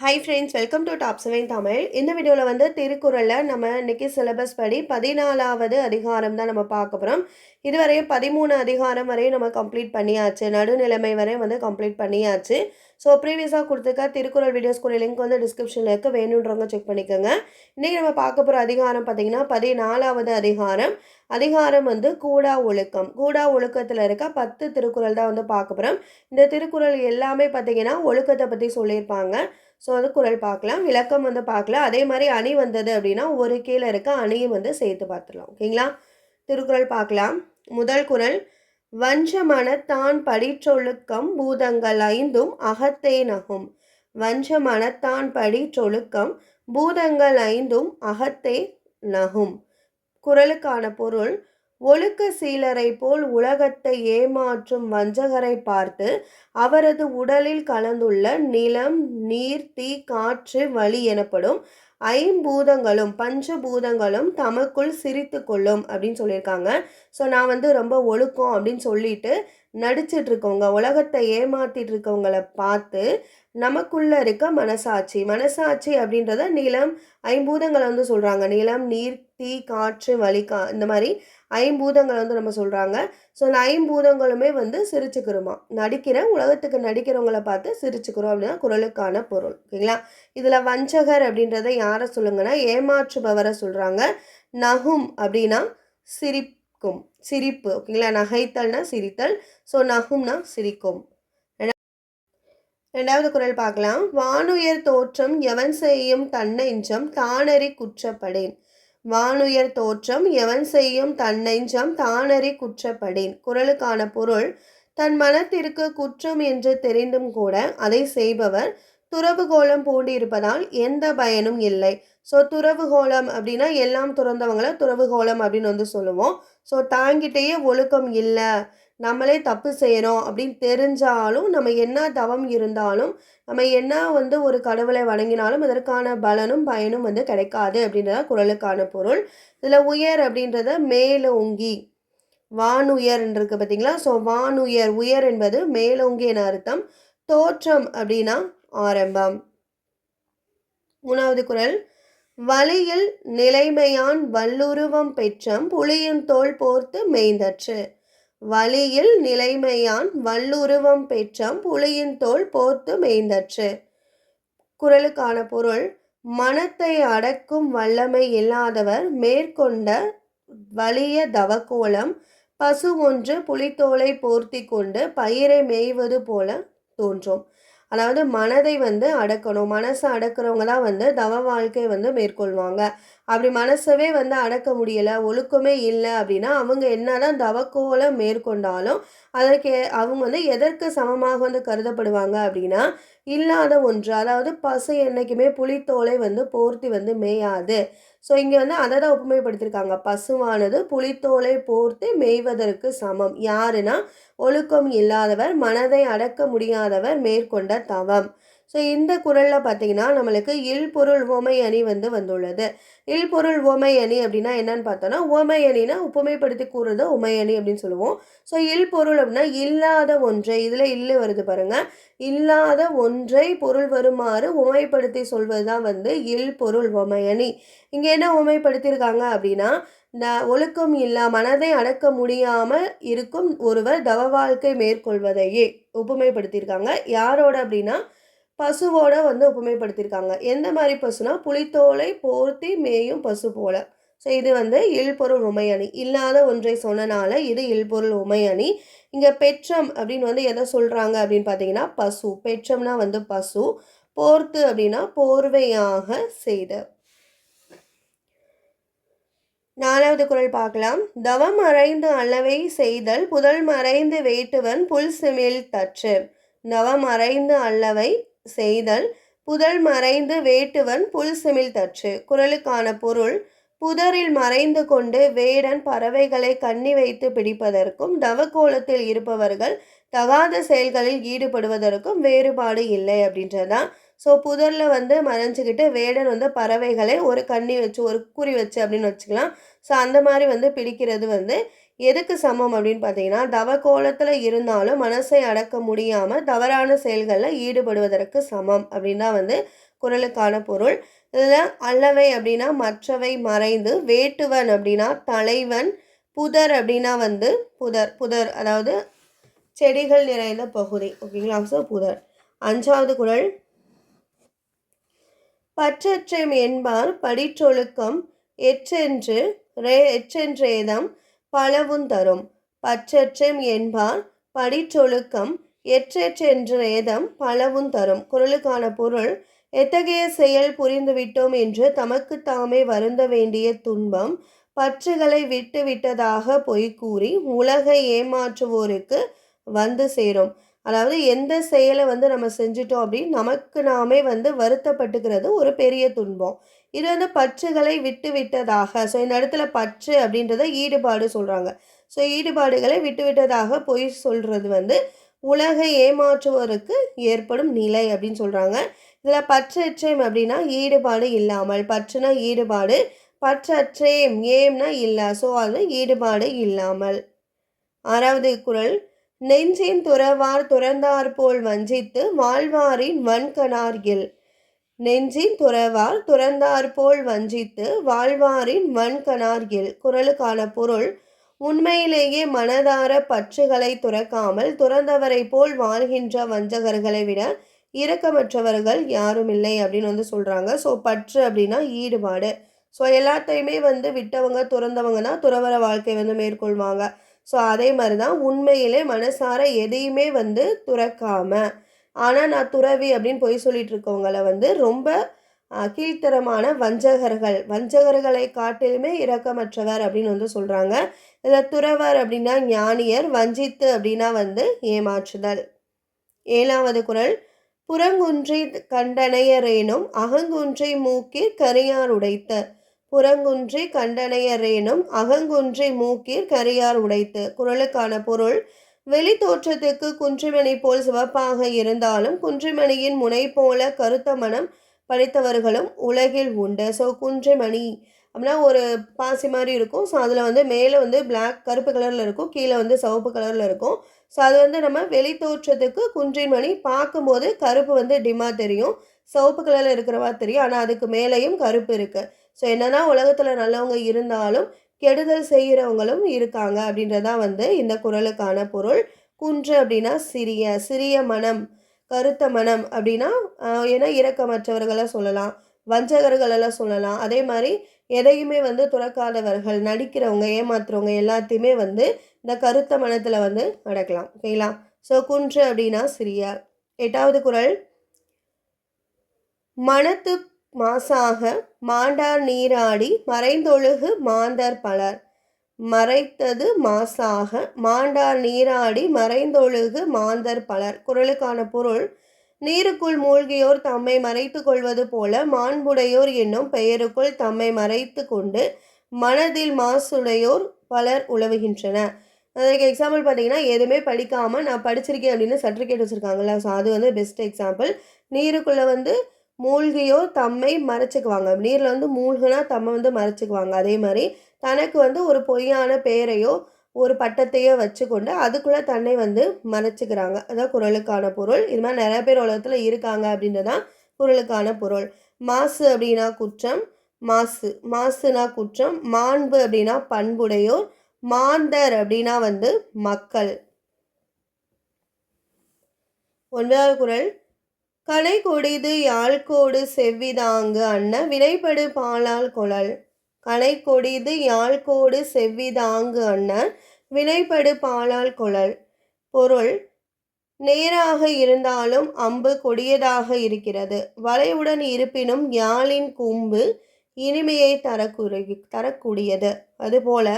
Hi friends welcome to top seven Tamil இந்த வீடியோவில் வந்து திருக்குறளில் நம்ம இன்னைக்கு சிலபஸ் படி பதினாலாவது அதிகாரம் தான் நம்ம பார்க்க போகிறோம் இதுவரையும் பதிமூணு அதிகாரம் வரையும் நம்ம கம்ப்ளீட் பண்ணியாச்சு. நடுநிலைமை வரையும் வந்து கம்ப்ளீட் பண்ணியாச்சு. ஸோ ப்ரீவியஸாக கொடுத்துருக்க திருக்குறள் வீடியோஸ்க்குரிய லிங்க் வந்து டிஸ்கிரிப்ஷனில் இருக்குது வேணுன்றவங்க செக் பண்ணிக்கோங்க. இன்றைக்கி நம்ம பார்க்க போகிற அதிகாரம் பார்த்திங்கன்னா பதினாலாவது அதிகாரம். அதிகாரம் வந்து கூடா ஒழுக்கம். கூடா ஒழுக்கத்தில் இருக்க பத்து திருக்குறள் தான் வந்து பார்க்க போகிறோம் இந்த திருக்குறள் எல்லாமே பார்த்திங்கன்னா ஒழுக்கத்தை பற்றி சொல்லியிருப்பாங்க. ஸோ வந்து குரல் பார்க்கலாம். விளக்கம் வந்து பார்க்கலாம். அதே மாதிரி அணி வந்தது அப்படின்னா ஒரு கீழே இருக்க அணியும் வந்து சேர்த்து பார்த்துடலாம். ஓகேங்களா திருக்குறள் பார்க்கலாம். முதல் குரல் வஞ்சமன தான் படிச்சொழுக்கம் பூதங்கள் ஐந்தும் அகத்தே நகும். வஞ்ச தான் படிச்சொழுக்கம் பூதங்கள் ஐந்தும் அகத்தே நகும். குரலுக்கான பொருள் ஒழுக்க சீலரை போல் உலகத்தை ஏமாற்றும் வஞ்சகரை பார்த்து அவரது உடலில் கலந்துள்ள நிலம் நீர் தீ காற்று வழி எனப்படும் ஐம்பூதங்களும் பஞ்சபூதங்களும் தமக்குள் சிரித்து கொள்ளும் அப்படின்னு சொல்லியிருக்காங்க. ஸோ நான் வந்து ரொம்ப ஒழுக்கம் அப்படின்னு சொல்லிட்டு நடிச்சிட்டு இருக்கவங்க உலகத்தை ஏமாத்திட்டு இருக்கவங்கள பார்த்து நமக்குள்ள இருக்க மனசாட்சி மனசாட்சி அப்படின்றத நிலம் ஐம்பூதங்களை வந்து சொல்கிறாங்க நிலம் நீர் தீ காற்று வலிக்கா கா இந்த மாதிரி ஐம்பூதங்களை வந்து நம்ம சொல்கிறாங்க ஸோ அந்த ஐம்பூதங்களுமே வந்து சிரிச்சுக்கிறோமா? நடிக்கிற உலகத்துக்கு நடிக்கிறவங்கள பார்த்து சிரிச்சுக்கிறோம் அப்படின்னா குரலுக்கான பொருள் ஓகேங்களா? இதில் வஞ்சகர் அப்படின்றத யாரை சொல்லுங்கன்னா ஏமாற்றுபவரை சொல்கிறாங்க நகும் அப்படின்னா சிரிக்கும். சிரிப்பு ஓகேங்களா? நகைத்தல்னா சிரித்தல் ஸோ நகும்னா சிரிக்கும். ரெண்டாவது குரல் பார்க்கலாம். வானுயர் தோற்றம் எவன் செய்யும் தன்னெஞ்சம் தானறி குற்றப்படேன். வானுயர் தோற்றம் எவன் செய்யும் தன்னெஞ்சம் தானறி குற்றப்படேன். குரலுக்கான பொருள் தன் மனத்திற்கு குற்றம் என்று தெரிந்தும் கூட அதை செய்பவர் துறவுகோலம் பூண்டிருப்பதால் எந்த பயனும் இல்லை. ஸோ துறவுகோலம் அப்படின்னா எல்லாம் துறந்தவங்கள துறவுகோலம் அப்படின்னு வந்து சொல்லுவோம். ஸோ தாங்கிட்டேயே ஒழுக்கம் இல்லை நம்மளே தப்பு செய்கிறோம் அப்படின்னு தெரிஞ்சாலும் நம்ம என்ன தவம் இருந்தாலும் நம்ம என்ன வந்து ஒரு கடவுளை வணங்கினாலும் அதற்கான பலனும் பயனும் வந்து கிடைக்காது அப்படின்றத குரலுக்கான பொருள். இதில் உயர் அப்படின்றத மேலோங்கி வானுயர் பார்த்தீங்களா ஸோ வானுயர் உயர் என்பது மேலோங்கி அர்த்தம். தோற்றம் அப்படின்னா ஆரம்பம். மூணாவது குரல் வழியில் நிலைமையான் வல்லுருவம் பெற்றம் புலியின் தோல் போர்த்து மெய்ந்தற்று. வழியில் நிலைமையான் வல்லுருவம் பெற்றம் புலியின் தோல் போர்த்து மேய்ந்தற்று குரலுக்கான பொருள் மனத்தை அடக்கும் வல்லமை இல்லாதவர் மேற்கொண்ட வலிய தவக்கோலம் பசு ஒன்று புலித்தோலை போர்த்தி கொண்டு பயிரை மேய்வது போல தோன்றும். அதாவது மனதை வந்து அடக்கணும் மனசை அடக்கிறவங்க தான் வந்து தவ வாழ்க்கை வந்து மேற்கொள்வாங்க. அப்படி மனசவே வந்து அடக்க முடியலை ஒழுக்கமே இல்லை அப்படின்னா அவங்க என்னதான் தவக்கோலம் மேற்கொண்டாலும் அதற்கு அவங்க வந்து எதற்கு சமமாக வந்து கருதப்படுவாங்க அப்படின்னா இல்லாத ஒன்று அதாவது பசு என்றைக்குமே புலித்தோலை வந்து போர்த்தி வந்து மேயாது. ஸோ இங்கே வந்து அதை தான் ஒப்புமைப்படுத்தியிருக்காங்க பசுவானது புலித்தோலை போர்த்து மேய்வதற்கு சமம். யாருன்னா ஒழுக்கம் இல்லாதவர் மனதை அடக்க முடியாதவர் மேற்கொண்ட தவம். ஸோ இந்த குரலில் பார்த்தீங்கன்னா நம்மளுக்கு இல்பொருள் ஓமை அணி வந்து வந்துள்ளது. இல்பொருள் ஓமை அணி அப்படின்னா என்னன்னு பார்த்தோன்னா ஓமை அணினா உப்புமைப்படுத்தி கூறுறது உமை அணி அப்படின்னு சொல்லுவோம். ஸோ இல்பொருள் அப்படின்னா இல்லாத ஒன்றை இதில் இல்லை வருது பாருங்கள் இல்லாத ஒன்றை பொருள் வருமாறு உமைப்படுத்தி சொல்வது தான் வந்து இல்பொருள் உமை அணி. இங்கே என்ன உமைப்படுத்தியிருக்காங்க அப்படின்னா இந்த ஒழுக்கம் இல்லா மனதை அடக்க முடியாமல் இருக்கும் ஒருவர் தவ வாழ்க்கை மேற்கொள்வதையே ஒப்புமைப்படுத்தியிருக்காங்க. யாரோட அப்படின்னா பசுவோட வந்து ஒப்புமைப்படுத்தியிருக்காங்க எந்த மாதிரி பசுனா புலித்தோலை போர்த்தி மேயும் பசு போல. ஸோ இது வந்து இல்பொருள் உமையணி இல்லாத ஒன்றை சொன்னனால இது இல்பொருள் உமையணி இங்கே பெற்றம் அப்படின்னு வந்து எதை சொல்கிறாங்க அப்படின்னு பார்த்தீங்கன்னா பசு. பெற்றம்னா வந்து பசு. போர்த்து அப்படின்னா போர்வையாக செய்த. நாலாவது குரல் பார்க்கலாம். தவம் மறைந்து அளவை செய்தல் புதல் மறைந்து வேட்டுவன் புல் செமில் தற்று தவம் மறைந்து அல்லவை செய்தல் புதல் மறைந்து வேட்டுவன் புல் சிமிழ் தற்று குரலுக்கான பொருள் புதரில் மறைந்து கொண்டு வேடன் பறவைகளை கண்ணி வைத்து பிடிப்பதற்கும் தவக்கோலத்தில் இருப்பவர்கள் தகாத செயல்களில் ஈடுபடுவதற்கும் வேறுபாடு இல்லை அப்படின்றதான் ஸோ புதரில் வந்து மறைஞ்சிக்கிட்டு வேடன் வந்து பறவைகளை ஒரு கண்ணி வச்சு ஒரு குறி வச்சு அப்படின்னு வச்சுக்கலாம். ஸோ அந்த மாதிரி வந்து பிடிக்கிறது வந்து எதுக்கு சமம் அப்படின்னு பார்த்தீங்கன்னா தவ கோலத்தில் இருந்தாலும் மனசை அடக்க முடியாமல் தவறான செயல்களில் ஈடுபடுவதற்கு சமம் அப்படின்னா வந்து குரலுக்கான பொருள். இதில் அல்லவை அப்படின்னா மற்றவை மறைந்து வேட்டுவன் அப்படின்னா தலைவன் புதர் அப்படின்னா வந்து புதர் புதர் அதாவது செடிகள் நிறைந்த பகுதி ஓகேங்களா? ஸோ புதர். அஞ்சாவது குரல். பற்றற்றம் என்பார் படிச்சொழுக்கம் எற்றென்று ரே எற்றென்றேதம் பலவும் தரும். பற்றற்றம் என்பார் படிற்றொழுக்கம் எற்றென்றேதம் பலவும் தரும். குரலுக்கான பொருள் எத்தகைய செயல் புரிந்துவிட்டோம் என்று தமக்கு தாமே வருந்த வேண்டிய துன்பம் பற்றுகளை விட்டு விட்டதாக பொய் கூறி உலகை ஏமாற்றுவோருக்கு வந்து சேரும். அதாவது எந்த செயலை வந்து நம்ம செஞ்சிட்டோம் அப்படின்னு நமக்கு நாமே வந்து வருத்தப்பட்டுக்கிறது ஒரு பெரிய துன்பம். இது வந்து பற்றுகளை விட்டுவிட்டதாக. ஸோ இந்த இடத்துல பற்று அப்படின்றத ஈடுபாடு சொல்கிறாங்க ஸோ ஈடுபாடுகளை விட்டுவிட்டதாக பொய் சொல்கிறது வந்து உலகை ஏமாற்றுவோருக்கு ஏற்படும் நிலை அப்படின்னு சொல்கிறாங்க இதில் பற்றற்றேம் அப்படின்னா ஈடுபாடு இல்லாமல். பற்றுனா ஈடுபாடு பற்றற்றேம் ஏம்னா இல்லை. ஸோ அது ஈடுபாடு இல்லாமல். ஆறாவது குரல் நெஞ்சின் துறவார் துறந்தார் போல் வஞ்சித்து வாழ்வாரின் வன்கனார் இல். நெஞ்சின் துறவார் துறந்தார் போல் வஞ்சித்து வாழ்வாரின் வன்கணார் குரலுக்கான பொருள் உண்மையிலேயே மனதார பற்றுகளை துறக்காமல் துறந்தவரை போல் வாழ்கின்ற வஞ்சகர்களை விட இரக்கமற்றவர்கள் யாரும் இல்லை அப்படின்னு வந்து சொல்கிறாங்க ஸோ பற்று அப்படின்னா ஈடுபாடு. ஸோ எல்லாத்தையுமே வந்து விட்டவங்க துறந்தவங்கன்னா துறவர வாழ்க்கை வந்து மேற்கொள்வாங்க. ஸோ அதே மாதிரி தான் உண்மையிலே மனசார எதையுமே வந்து துறக்காமல் ஆனால் நான் துறவி அப்படின்னு பொய் சொல்லிட்டு இருக்கவங்கள வந்து ரொம்ப கீழ்த்தரமான வஞ்சகர்கள். வஞ்சகர்களை காட்டிலுமே இரக்கமற்றவர் அப்படின்னு வந்து சொல்கிறாங்க இதில் துறவர் அப்படின்னா ஞானியர் வஞ்சித்து அப்படின்னா வந்து ஏமாற்றுதல். ஏழாவது குரல் புறங்குன்றி கண்டனையரேனும் அகங்குன்றை மூக்கீர் கரியார் உடைத்த. புறங்குன்றி கண்டனையரேனும் அகங்குன்றை மூக்கீர் கரியார் உடைத்து. குரலுக்கான பொருள் வெளி தோற்றத்துக்கு குன்றிமணி போல் சிவப்பாக இருந்தாலும் குன்றிமணியின் முனை போல கருத்த மனம் படித்தவர்களும் உலகில் உண்டு. ஸோ குன்றிமணி அப்படின்னா ஒரு பாசி மாதிரி இருக்கும். ஸோ அதில் வந்து மேலே வந்து பிளாக் கருப்பு கலரில் இருக்கும். கீழே வந்து சிவப்பு கலரில் இருக்கும். ஸோ அது வந்து நம்ம வெளி தோற்றத்துக்கு குன்றின்மணி பார்க்கும்போது கருப்பு வந்து டிம்மாக தெரியும். சிவப்பு கலரில் இருக்கிறவா தெரியும். ஆனால் அதுக்கு மேலேயும் கருப்பு இருக்குது ஸோ என்னென்னா உலகத்தில் நல்லவங்க இருந்தாலும் கெடுதல் செய்கிறவங்களும் இருக்காங்க அப்படின்றதான் வந்து இந்த குரலுக்கான பொருள். குன்று அப்படின்னா சிறிய சிறிய மனம் கருத்த மனம் அப்படின்னா ஏன்னா இரக்கமற்றவர்களை சொல்லலாம் வஞ்சகர்களெல்லாம் சொல்லலாம். அதே மாதிரி எதையுமே வந்து துறக்காதவர்கள் நடிக்கிறவங்க ஏமாத்துறவங்க எல்லாத்தையுமே வந்து இந்த கருத்த மனத்தில் வந்து நடக்கலாம் ஓகேங்களா? ஸோ குன்று அப்படின்னா சிறிய. எட்டாவது குரல். மனத்து மாசாக மாண்டார் நீராடி மறைந்தொழுகு மாந்தர் பலர். மறைத்தது மாசாக மாண்டார் நீராடி மறைந்தொழுகு மாந்தர் பலர். குரலுக்கான பொருள் நீருக்குள் மூழ்கியோர் தம்மை மறைத்து கொள்வது போல மாண்புடையோர் என்னும் பெயருக்குள் தம்மை மறைத்து கொண்டு மனதில் மாசுடையோர் பலர் உழவுகின்றனர். அதுக்கு எக்ஸாம்பிள் பார்த்தீங்கன்னா எதுவுமே படிக்காமல் நான் படிச்சிருக்கேன் அப்படின்னு சர்டிஃபிகேட் வச்சுருக்காங்களா ஸோ அது வந்து பெஸ்ட் எக்ஸாம்பிள் நீருக்குள்ளே வந்து மூழ்கியோ தம்மை மறைச்சிக்குவாங்க. நீரில் வந்து மூழ்கினா தம்மை வந்து மறைச்சிக்குவாங்க. அதே மாதிரி தனக்கு வந்து ஒரு பொய்யான பெயரையோ ஒரு பட்டத்தையோ வச்சுக்கொண்டு அதுக்குள்ளே தன்னை வந்து மறைச்சிக்கிறாங்க. அதான் குரலுக்கான பொருள். இது மாதிரி நிறைய பேர் உலகத்தில் இருக்காங்க அப்படின்றதான் குரலுக்கான பொருள். மாசு அப்படின்னா குற்றம் மாசு. மாசுனா குற்றம் மாண்பு அப்படின்னா பண்புடையோர் மாந்தர் அப்படின்னா வந்து மக்கள். ஒன்பதாவது குரல். கலை கொடிது யாழ்கோடு செவ்விதாங்கு அன்ன வினைப்படு பாலால் கொழல். கலை கொடிது யாழ்கோடு செவ்விதாங்கு அன்ன வினைப்படு பாலால் கொழல். பொருள் நேராக இருந்தாலும் அம்பு கொடியதாக இருக்கிறது. வலையுடன் இருப்பினும் யாழின் கூம்பு இனிமையை தரக்குறை தரக்கூடியது. அதுபோல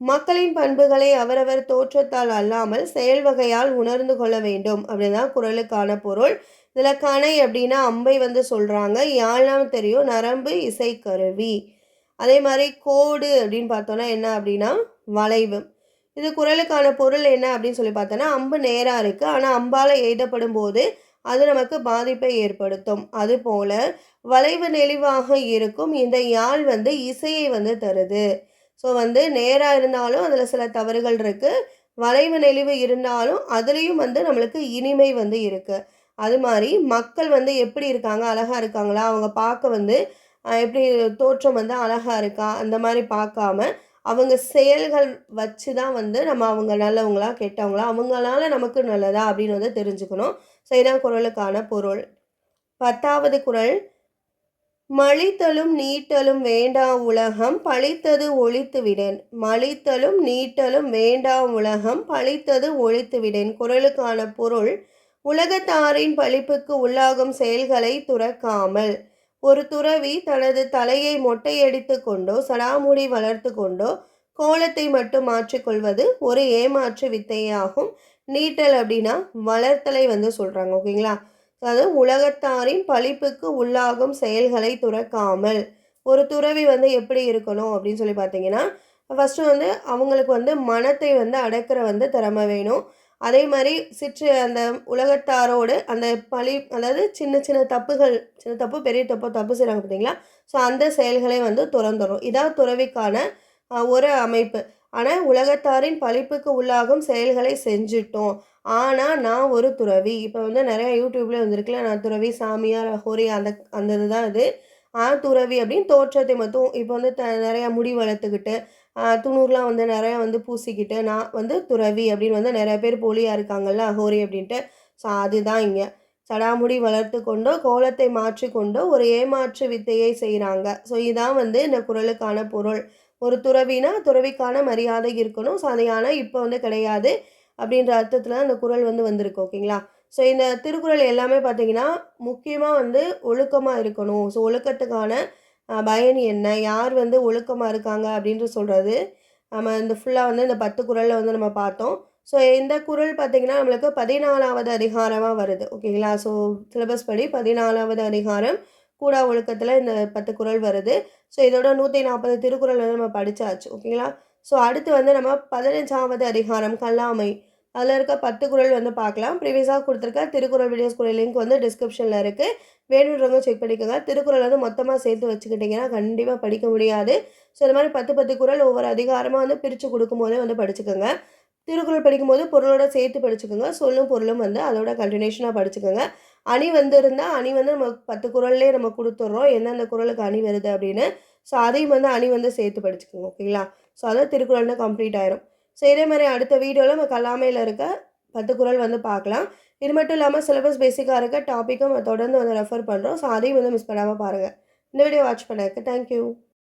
மக்களின் பண்புகளை அவரவர் தோற்றத்தால் அல்லாமல் செயல் வகையால் உணர்ந்து கொள்ள வேண்டும். அப்படின்னா குரலுக்கான பொருள் இதில் கணை அப்படின்னா அம்பை வந்து சொல்கிறாங்க யாழ்லாம் தெரியும். நரம்பு இசைக்கருவி அதே மாதிரி கோடு அப்படின்னு பார்த்தோன்னா என்ன அப்படின்னா வளைவு. இது குரலுக்கான பொருள் என்ன அப்படின்னு சொல்லி பார்த்தோன்னா அம்பு நேராக இருக்குது ஆனால் அம்பால் எய்தப்படும் போது அது நமக்கு பாதிப்பை ஏற்படுத்தும். அதுபோல் வளைவு நெளிவாக இருக்கும். இந்த யாழ் வந்து இசையை வந்து தருது. ஸோ வந்து நேராக இருந்தாலும் அதில் சில தவறுகள் இருக்குது வளைவு நெளிவு இருந்தாலும் அதுலேயும் வந்து நம்மளுக்கு இனிமை வந்து இருக்குது அது மாதிரி மக்கள் வந்து எப்படி இருக்காங்க? அழகாக இருக்காங்களா? அவங்க பார்க்க வந்து எப்படி தோற்றம் வந்து அழகாக இருக்கா? அந்த மாதிரி பார்க்காம அவங்க செயல்கள் வச்சு தான் வந்து நம்ம அவங்க நல்லவங்களா கெட்டவங்களா அவங்களால நமக்கு நல்லதா அப்படின்னு வந்து தெரிஞ்சுக்கணும். செய்தான் குரலுக்கான பொருள். பத்தாவது குரல் மழித்தலும் நீட்டலும் வேண்டா உலகம் பழித்தது ஒழித்து விடேன். மழித்தலும் நீட்டலும் வேண்டா உலகம் பழித்தது ஒழித்து விடேன். குரலுக்கான பொருள் உலகத்தாரின் பழிப்புக்கு உள்ளாகும் செயல்களை துறக்காமல் ஒரு துறவி தனது தலையை மொட்டையடித்து கொண்டோ சடாமுடி வளர்த்து கொண்டோ கோலத்தை மட்டும் மாற்றிக்கொள்வது ஒரு ஏமாற்று வித்தையாகும். நீட்டல் அப்படின்னா வளர்த்தலை வந்து சொல்கிறாங்க ஓகேங்களா? அதாவது உலகத்தாரின் பழிப்புக்கு உள்ளாகும் செயல்களை துறக்காமல் ஒரு துறவி வந்து எப்படி இருக்கணும் அப்படின்னு சொல்லி பார்த்தீங்கன்னா ஃபஸ்ட்டு வந்து அவங்களுக்கு வந்து மனத்தை வந்து அடக்கிற வந்து திறமை வேணும். அதே மாதிரி சிற்று அந்த உலகத்தாரோடு அந்த பழி அதாவது சின்ன சின்ன தப்புகள் சின்ன தப்பு பெரிய தப்பு தப்பு செய்கிறாங்க பார்த்தீங்களா ஸோ அந்த செயல்களை வந்து துறந்துடும் இதான் துறவிக்கான ஒரு அமைப்பு. ஆனால் உலகத்தாரின் பழிப்புக்கு உள்ளாகும் செயல்களை செஞ்சுட்டோம். ஆனால் நான் ஒரு துறவி. இப்போ வந்து நிறையா யூடியூப்லேயே வந்திருக்குல்ல நான் துறவி சாமியார் அஹோரி அந்த அந்த இதுதான் இது. ஆ துறவி அப்படின்னு தோற்றத்தை மட்டும் இப்போ வந்து த நிறையா முடி வளர்த்துக்கிட்டு துணூர்லாம் வந்து நிறையா வந்து பூசிக்கிட்டு நான் வந்து துறவி அப்படின்னு வந்து நிறைய பேர் போலியாக இருக்காங்கல்ல அகோரி அப்படின்ட்டு. ஸோ அதுதான் இங்கே. சடாமுடி வளர்த்து கொண்டோ கோலத்தை மாற்றி கொண்டோ ஒரு ஏமாற்று வித்தையை செய்கிறாங்க ஸோ இதான் வந்து இந்த குரலுக்கான பொருள். ஒரு துறவினா துறவிக்கான மரியாதை இருக்கணும். ஸோ அதையான இப்போ வந்து கிடையாது அப்படின்ற அர்த்தத்தில் அந்த குரல் வந்து வந்திருக்கு ஓகேங்களா? ஸோ இந்த திருக்குறள் எல்லாமே பார்த்தீங்கன்னா முக்கியமாக வந்து ஒழுக்கமாக இருக்கணும். ஸோ ஒழுக்கத்துக்கான பயன் என்ன? யார் வந்து ஒழுக்கமாக இருக்காங்க அப்படின்ட்டு சொல்கிறது நம்ம இந்த ஃபுல்லாக வந்து இந்த பத்து குரலில் வந்து நம்ம பார்த்தோம். ஸோ இந்த குரல் பார்த்திங்கன்னா நம்மளுக்கு பதினாலாவது அதிகாரமாக வருது. ஓகேங்களா ஸோ சிலபஸ் படி பதினாலாவது அதிகாரம் கூடா ஒழுக்கத்தில் இந்த பத்து குரல் வருது. ஸோ இதோட நூற்றி நாற்பது திருக்குறள் வந்து நம்ம படித்தாச்சு ஓகேங்களா ஸோ அடுத்து வந்து நம்ம பதினஞ்சாவது அதிகாரம் கல்லாமை. அதில் இருக்க பத்து குரல் வந்து பார்க்கலாம். ப்ரீவியஸாக கொடுத்துருக்க திருக்குறள் வீடியோஸ் குரல் லிங்க் வந்து டிஸ்கிரிப்ஷனில் இருக்குது வேணுன்றவங்க செக் பண்ணிக்கோங்க. திருக்குறள் வந்து மொத்தமாக சேர்த்து வச்சுக்கிட்டிங்கன்னா கண்டிப்பாக படிக்க முடியாது. ஸோ இந்த மாதிரி பத்து பத்து குரல் ஒவ்வொரு அதிகாரமாக வந்து பிரித்து கொடுக்கும்போதே வந்து படிச்சுக்கோங்க. திருக்குறள் படிக்கும்போது பொருளோட சேர்த்து படிச்சுக்கோங்க. சொல்லும் பொருளும் வந்து அதோட கண்டினியூஷனாக படிச்சுக்கோங்க. அணி வந்திருந்தால் அணி வந்து நம்ம பத்து குரல்லே நம்ம கொடுத்துட்றோம். எந்தெந்த குரலுக்கு அணி வருது அப்படின்னு. ஸோ அதையும் வந்து அணி வந்து சேர்த்து படிச்சுக்கோங்க. ஓகேங்களா? ஸோ அதான் திருக்குறள்னு கம்ப்ளீட் ஆயிரும். ஸோ இதே மாதிரி அடுத்த வீடியோவில் நம்ம கல்லாமையில் இருக்க பத்து குரல் வந்து பார்க்கலாம் இது மட்டும் இல்லாமல் சிலபஸ் பேசிக்காக இருக்க டாப்பிக்கும் தொடர்ந்து வந்து ரெஃபர் பண்ணுறோம் ஸோ அதையும் வந்து மிஸ் பண்ணாமல் பாருங்கள் இந்த வீடியோ வாட்ச் பண்ணதுக்கு தேங்க்யூ